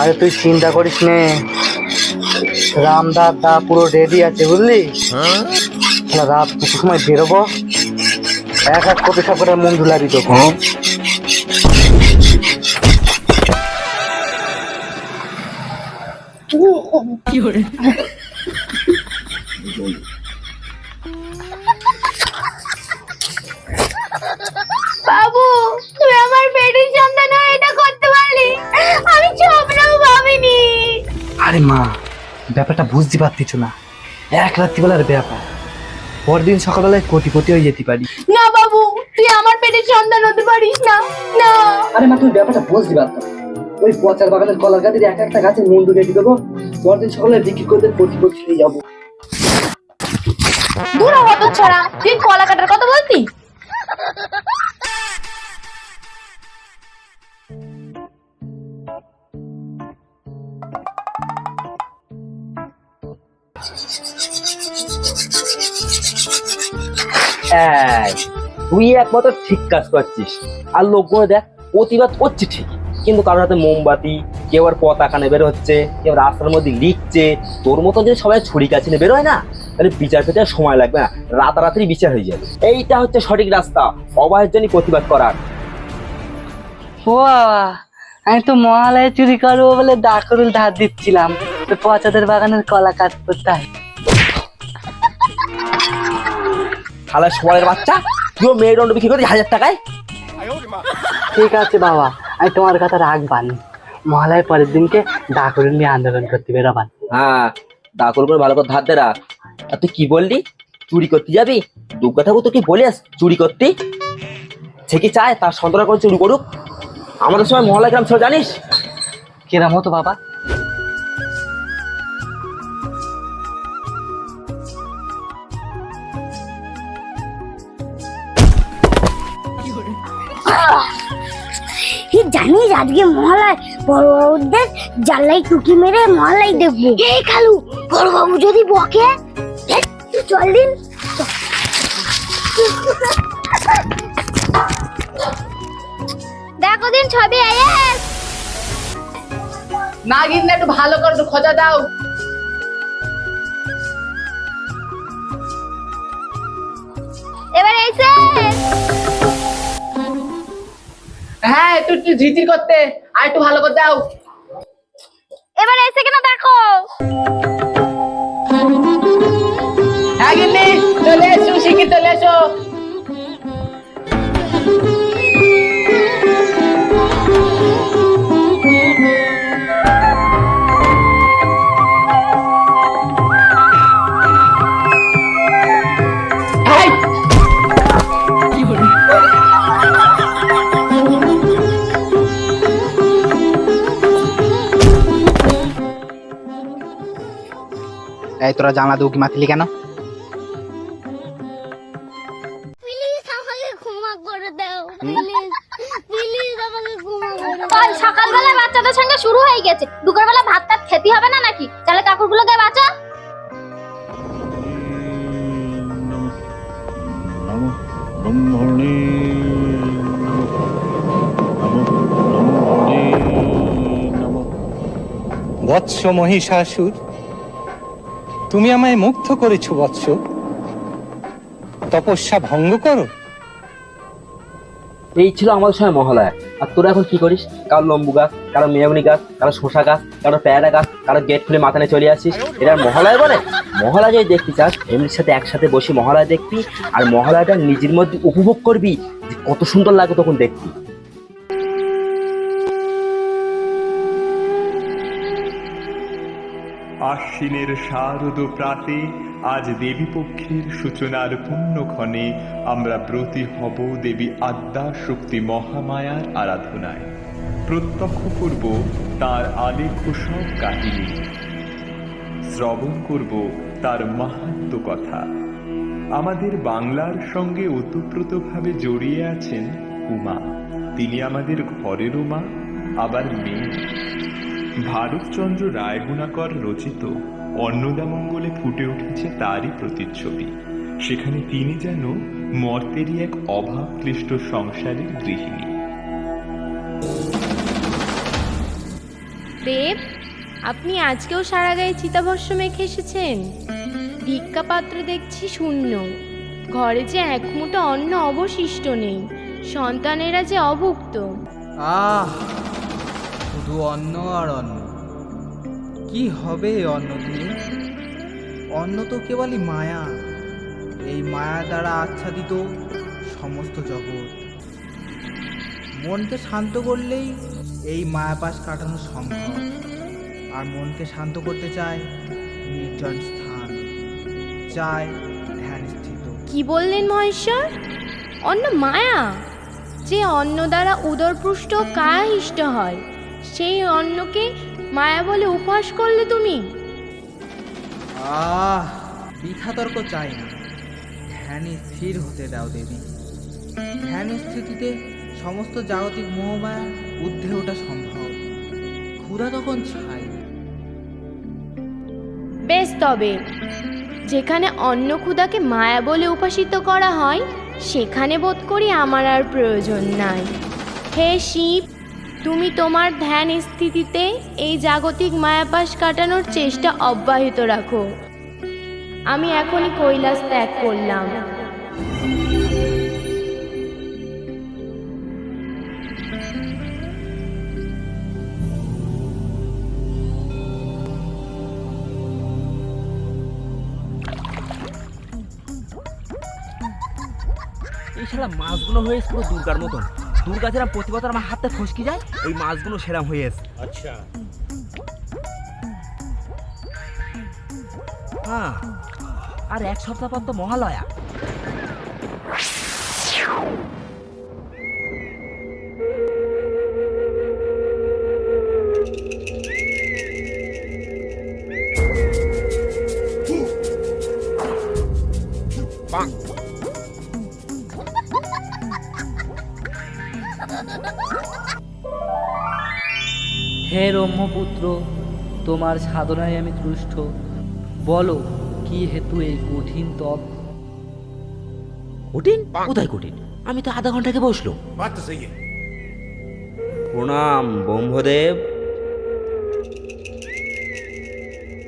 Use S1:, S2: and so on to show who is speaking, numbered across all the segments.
S1: আরে তুই চিন্তা করিস নে। রামদার দা পুরো রেডি আছে বুঝলি? তাহলে রাত কিছু সময় বেরোবো? এক এক কপি সাপের করে মন ধুলাবি তোকে।
S2: বাবু
S1: আরে মা ব্যাপারটা বুঝতে পারতিস না। এক রাত্রিবেলার ব্যাপার। পরদিন সকালবেলায় কোটি কোটি হয়ে যেতে পারি।
S2: না বাবু তুই আমার পেটের সন্তান হতে পারিস না। না।
S1: আরে মা তুই ব্যাপারটা বুঝতে পারতাম ওই পচার বাগানের কলার গাছের এক একটা গাছে মুন্ডু রেডি দেবো। পরদিন সকালে বিক্রি করতে কোটি কোটি হয়ে যাব।
S2: দূর হতো ছাড়া। তুই কলা কাটার কথা বলতি?
S3: এই, তুই একমাত্র ঠিক কাজ করছিস। আর লোকগুলো দেখ প্রতিবাদ করছে ঠিক কিন্তু কারোর হাতে মোমবাতি কেউ আর পতাকা নিয়ে বের হচ্ছে কেউ রাস্তার মধ্যে লিখছে। তোর মতো যদি সবাই ছুরি কাছে নিয়ে বেরোয় না তাহলে বিচার পেতে সময় লাগবে না রাতারাতি বিচার হয়ে যাবে। এইটা হচ্ছে সঠিক রাস্তা অবাধের জন্য প্রতিবাদ করার।
S1: ও আমি তো মহালয়ে চুরি করব বলে ডাকরুল ধার দিচ্ছিলাম। তো পচাদের বাগানের কলা কাটবো তাই।
S3: খালা সবাইয়ের বাচ্চা তুইও মেয়ের দণ্ড বিক্রি করিস হাজার টাকায়?
S1: ঠিক আছে বাবা আমি তোমার কথা রাখবানি। মহালয়ের পরের দিনকে ডাকরুল নিয়ে আন্দোলন করতে বেরোবান
S3: হ্যাঁ দাকল করে ভালো করে ধার দে রাখ আর তুই কি বললি? চুরি করতে যাবি? দুর্গা ঠাকুর তো কি বলিস চুরি করতে। সে কি চায়? তার সন্তান করে চুরি করুক। আমাদের সময় মহল্লা গ্রাম ছিল জানিস?
S1: কিরাম হতো বাবা?
S4: আজকে মহালয় বড় বাবুদের জানলাই টুকি মেরে মহালয় দেখব। এই খালু বড় বাবু যদি বকে চল দিন।
S2: দেখো দিন ছবি আইএস
S5: না গিন্নি একটু ভালো করে একটু খোঁজা দাও। হ্যাঁ একটু একটু ঝিঝির করতে? আর একটু ভালো করে দাও।
S2: এবার এসে কেন দেখো।
S5: হ্যাঁ গিন্নি চলে এসো শিখি চলে এসো।
S4: আমাকে ক্ষমা করে দাও
S2: কাল সকালবেলা বাচ্চাদের সঙ্গে শুরু হয়ে গেছে দুপুরবেলা ভাত টাত খেতে হবে না নাকি তাহলে কাকুরগুলোকে বাঁচা
S6: ব্রহ্মণে নমঃ ব্রহ্মণে নমঃ
S7: বৎস মহিষাসুর তুমি আমায় মুগ্ধ করেছ, বৎস। তপস্যা ভঙ্গ করো।
S3: এই ছিল আমাদের সময় মহালয়া। আর তোরা এখন কি করিস? কারও লম্বু গাছ, কারও মেয়মনি গাছ, কারও শশা গাছ, কারও পেয়ারা গাছ, কারও গেট খুলে মাথানে চলে আসিস। এটা মহালয়া বলে? মহালয়া যদি দেখতে চাস এমনির সাথে একসাথে বসে মহালয়া দেখবি, আর মহালয়াটা নিজের মধ্যে উপভোগ করবি কত সুন্দর লাগে তখন দেখবি।
S8: আশ্বিনের শারদ প্রাতে আজ দেবীপক্ষের সূচনার পুণ্যক্ষণে আমরা ব্রতী হব দেবী আদ্যা শক্তি মহামায়ার আরাধনায়। প্রত্যক্ষ করব তার আলেখ্য সব কাহিনী। শ্রবণ করব তার মাহাত্ম কথা। আমাদের বাংলার সঙ্গে ওতপ্রোতভাবে জড়িয়ে আছেন উমা। তিনি আমাদের ঘরেরও মা আবার মেয়ে। ভারতচন্দ্র রায়গুণাকর রচিত অন্নদামঙ্গলে ফুটে উঠেছে তারই প্রতিচ্ছবি। সেখানে তিনি যেন মর্তেরই এক অভাব ক্লিষ্ট সংসারের গৃহিণী।
S2: দেব আপনি আজকেও সারা গায়ে চিতাভস্য মেখে এসেছেন। ভিক্ষা পাত্র দেখছি শূন্য। ঘরে যে এক মুঠো অন্ন অবশিষ্ট নেই। সন্তানেরা যে অভুক্ত।
S9: আহ শুধু অন্ন আর অন্ন। কি হবে এই অন্ন দিয়ে অন্ন তো কেবলই মায়া। এই মায়া দ্বারা আচ্ছাদিত সমস্ত জগৎ। মনকে শান্ত করলেই এই মায়াপাশ কাটানো সম্ভব। আর মনকে শান্ত করতে চায় নির্জন স্থান। চায় ধ্যান স্থিত।
S2: কি বললেন মহেশ্বর? অন্ন মায়া? যে অন্ন দ্বারা উদরপুষ্ট কায়াহিষ্ট হয়? সেই অন্নকে মায়া বলে উপহাস করলে তুমি?
S9: আহ বৃথা তর্ক চাই না। ধ্যানে স্থির হতে দাও দেবী। ধ্যান স্থিতিতে সমস্ত জাগতিক মোহমায়া ঊর্ধ্বে ওঠা সম্ভব। ক্ষুধা তখন ছাই।
S2: বেশ তবে যেখানে অন্ন ক্ষুদাকে মায়া বলে উপাসিত করা হয় সেখানে বোধ করি আমার আর প্রয়োজন নাই। হে শিব তুমি তোমার ধ্যান স্থিতিতে এই জাগতিক মায়াপাশ কাটানোর চেষ্টা অব্যাহত রাখো। আমি এখনই কৈলাস ত্যাগ করলাম।
S3: এই শালা মাছগুলো হয়েছে পুরো দুর্গার মতন। দুর্গা যেরকম বছর আমার হাতে ফসকে যায় এই মাছগুলো সেরাম হয়ে এসে
S7: আচ্ছা।
S3: হ্যাঁ আর এক সপ্তাহ পর তো মহালয়া।
S10: হে ব্রহ্মপুত্র তোমার সাধনায় আমি তুষ্ট। বলো কি হেতু এই কঠিন তপ?
S3: কঠিন? কোথায় কঠিন? আমি তো আধা ঘন্টাকে বসল। প্রণাম ব্রহ্মদেব।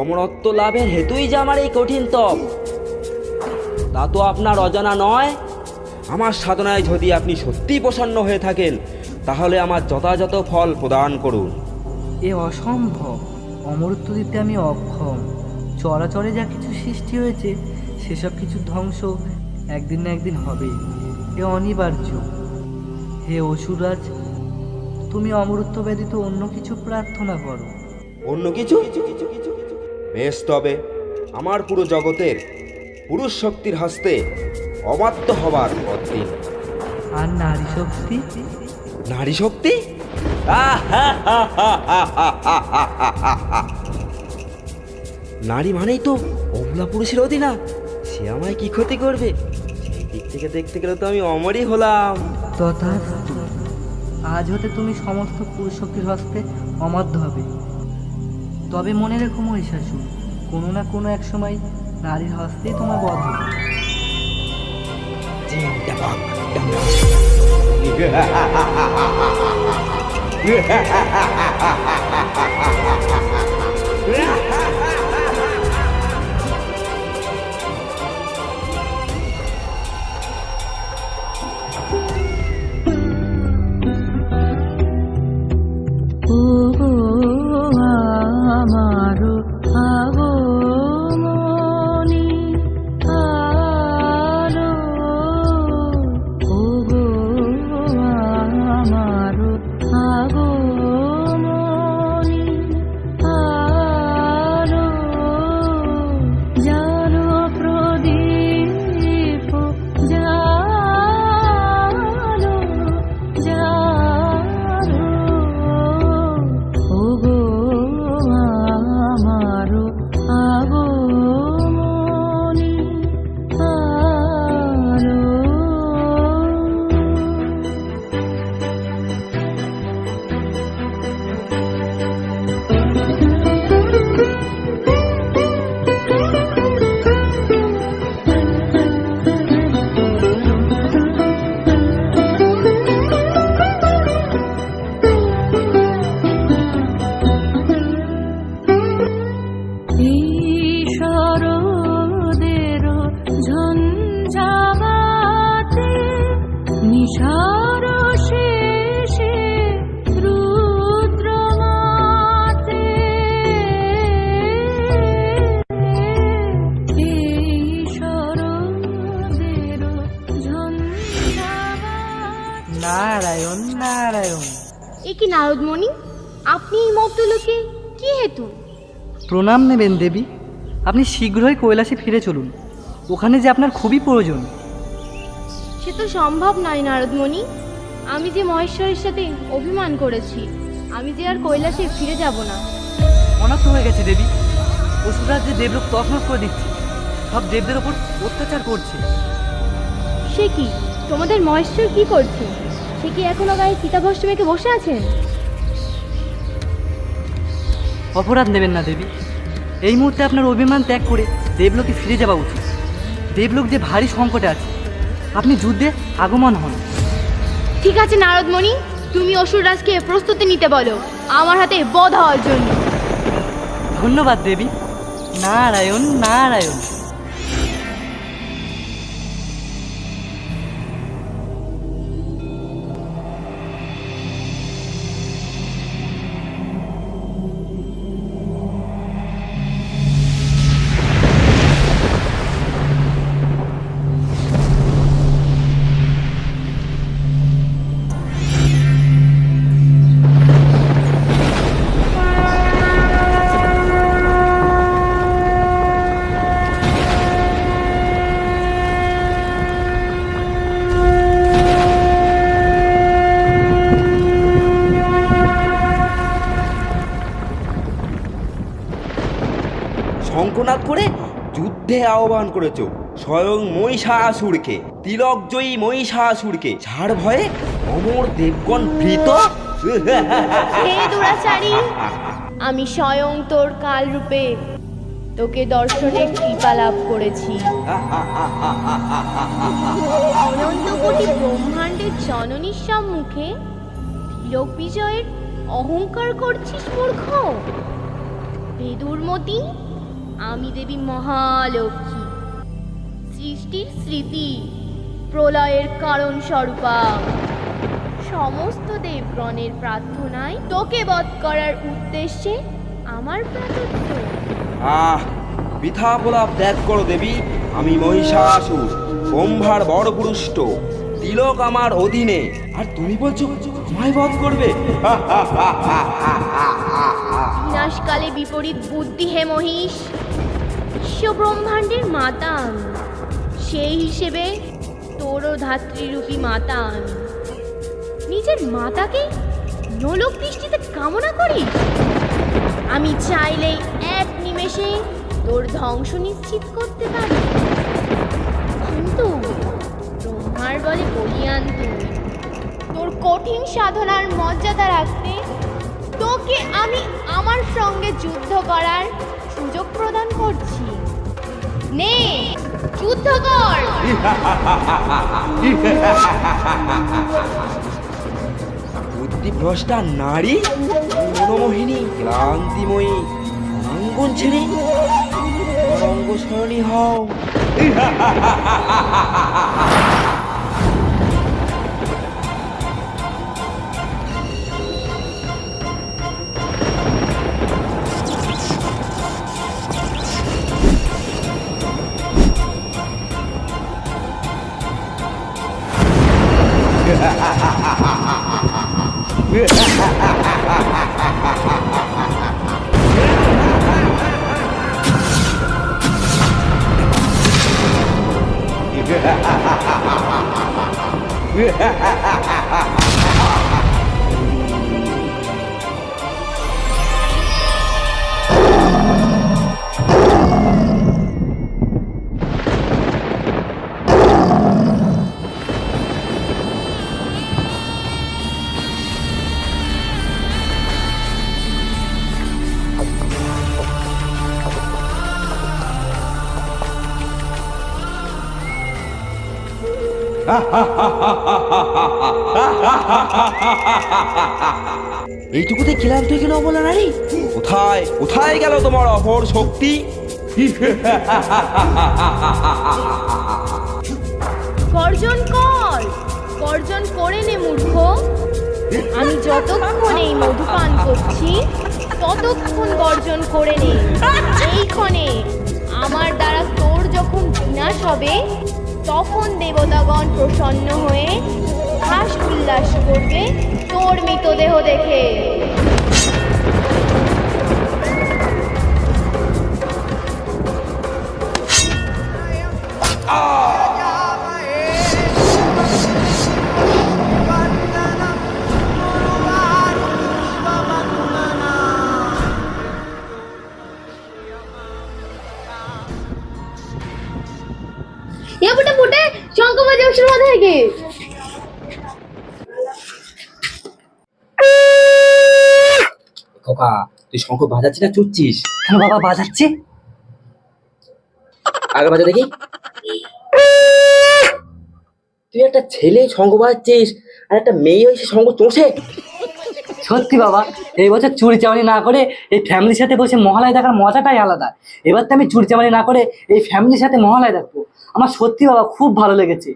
S3: অমরত্ব লাভের হেতুই যে আমার এই কঠিন তপ। তা তো আপনার অজানা নয়। আমার সাধনায় যদি আপনি সত্যিই প্রসন্ন হয়ে থাকেন তাহলে আমার যথাযথ ফল প্রদান করুন।
S10: এ অসম্ভব। অমরত্ব দিতে আমি অক্ষম। চরাচরে যা কিছু সৃষ্টি হয়েছে সেসব কিছু ধ্বংস একদিন না একদিন হবে এ অনিবার্য। হে অসুরাজ তুমি অমরত্ব ব্যতীত অন্য কিছু প্রার্থনা করো।
S3: অন্য কিছু? বেশ তবে আমার পুরো জগতের পুরুষ শক্তির হস্তে অমাত্য হবার পথ দিন
S10: আর নারী শক্তি?
S3: নারী শক্তি? নারী মানেই তো অবলা পুরুষের অধীনা। সে আমায় কি ক্ষতি করবে? সেই দিক থেকে দেখতে গেলে তো আমি অমরই হলাম।
S10: তথা আজ হতে তুমি সমস্ত পুরুষ শক্তির হস্তে অমাধ্য হবে। তবে মনে রেখো মহিষাসুর কোনো না কোনো এক সময় নারীর হস্তেই তোমার বধ হবে। আমারো নারায়ণ নারায়ণ।
S2: এ কি নারদমণি? আপনি এই মধ্যলোকে কি হেতু?
S10: প্রণাম নেবেন দেবী। আপনি শীঘ্রই কৈলাসে ফিরে চলুন। ওখানে যে আপনার খুবই প্রয়োজন।
S2: সে তো সম্ভব নয় নারদমণি। আমি যে মহেশ্বরের সাথে অভিমান করেছি আমি যে আর কৈলাসে ফিরে যাব না।
S10: অনাথ হয়ে গেছে দেবী। অসুরাজ যে দেবলোক তছনছ করে দিচ্ছে সব দেবদের ওপর অত্যাচার করছে।
S2: সে কি? তোমাদের মহেশ্বর কি করছে? সে কি এখনও গায়ে চিতাভস্য মেখে বসে আছেন
S10: অপরাধ নেবেন না দেবী। এই মুহূর্তে আপনার অভিমান ত্যাগ করে দেবলোকে ফিরে যাওয়া উচিত। দেবলোক যে ভারী সংকটে আছে আপনি যুদ্ধে আগমন হন।
S2: ঠিক আছে নারদমণি তুমি অসুররাজকে প্রস্তুতি নিতে বলো। আমার হাতে বধ হওয়ার জন্য।
S10: ধন্যবাদ দেবী। নারায়ণ নারায়ণ।
S3: শঙ্খনাদ করে যুদ্ধে আহ্বান করেছ। স্বয়ং মহিষাসুরকে তিলকজয়ী মহিষাসুরকে ছাড় ভয়ে অমর দেবগণ ভীত।
S2: আমি স্বয়ং তোর কাল রূপে তোকে দর্শনের কৃপা লাভ করেছি। ব্রহ্মাণ্ডের জননীর সম্মুখে তিলক বিজয়ের অহংকার করছিস, মূর্খ। বেদুরমতি আমি দেবী মহালক্ষ্মী। সৃষ্টির স্মৃতি প্রলয়ের কারণ স্বরূপা। সমস্ত দেবগণের প্রার্থনায় তোকে বধ করার উদ্দেশ্যে আমার প্রাতত্ব
S3: আহ, বৃথা প্রলাপ ত্যাগ করো দেবী, আমি মহিষাসুর, ব্রহ্মার বড় পুরুষ্ট তিলক আমার অধীনে। আর তুমি বলছো আমায় বধ করবে।
S2: বিনাশকালে বিপরীত বুদ্ধি হে মহিষ। বিশ্ব ব্রহ্মাণ্ডের মাতা সেই হিসেবে তোরও ধাত্রীরূপী মাতা নিজের মাতাকে নোলক দৃষ্টিতে কামনা করিস। আমি চাইলেই এক নিমেষে তোর ধ্বংস নিশ্চিত করতে পারি। কিন্তু ব্রহ্মার বলে বলিয়ান তোর কঠিন সাধনার মর্যাদা রাখতে তোকে আমি আমার সঙ্গে যুদ্ধ করার সুযোগ প্রদান করছি। নে, যুদ্ধ কর!
S3: বুদ্ধিভ্রষ্টা নারী, মনোমোহিনী, ক্লান্তিময়ী, অঙ্গন ছেড়ে অঙ্গ সরণী হও। এইটুকুতে ক্লান্ত হয়ে গেল অবলা নারী কোথায় কোথায় গেল তোমার অপর শক্তি?
S2: গর্জন কর, গর্জন করে নে, মূর্খ। আমি যতক্ষণ এই মধু পান করছি, ততক্ষণ গর্জন করে নে। এইক্ষণে আমার দ্বারা তোর যখন বিনাশ হবে তখন দেবতাগণ প্রসন্ন হয়ে হাস উল্লাস করবে তোর মৃতদেহ দেখে। এ শঙ্খ
S3: বাজাচ্ছিস না চুচ্ছিস
S1: কেন বাবা বাজাচ্ছে?
S3: আগে বাজা দেখি। তুই একটা ছেলে শঙ্খ বাজাচ্ছিস আর একটা মেয়ে হয়েছে শঙ্খ চষে।
S1: সত্যি বাবা এই বছর চুরি চামারি না করে এই ফ্যামিলির সাথে বসে মহালয় দেখার মজাটাই আলাদা। এবার তো আমি চুরি চামারি না করে এই ফ্যামিলির সাথে মহালয় দেখব। আমার সত্যি বাবা খুব ভালো লেগেছে।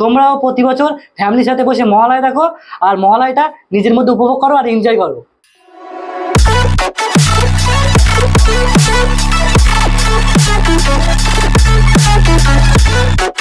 S1: তোমরাও প্রতি বছর ফ্যামিলির সাথে বসে মহালয় দেখো আর মহালয়টা নিজের মধ্যে উপভোগ করো আর এনজয় করো।
S11: Bye.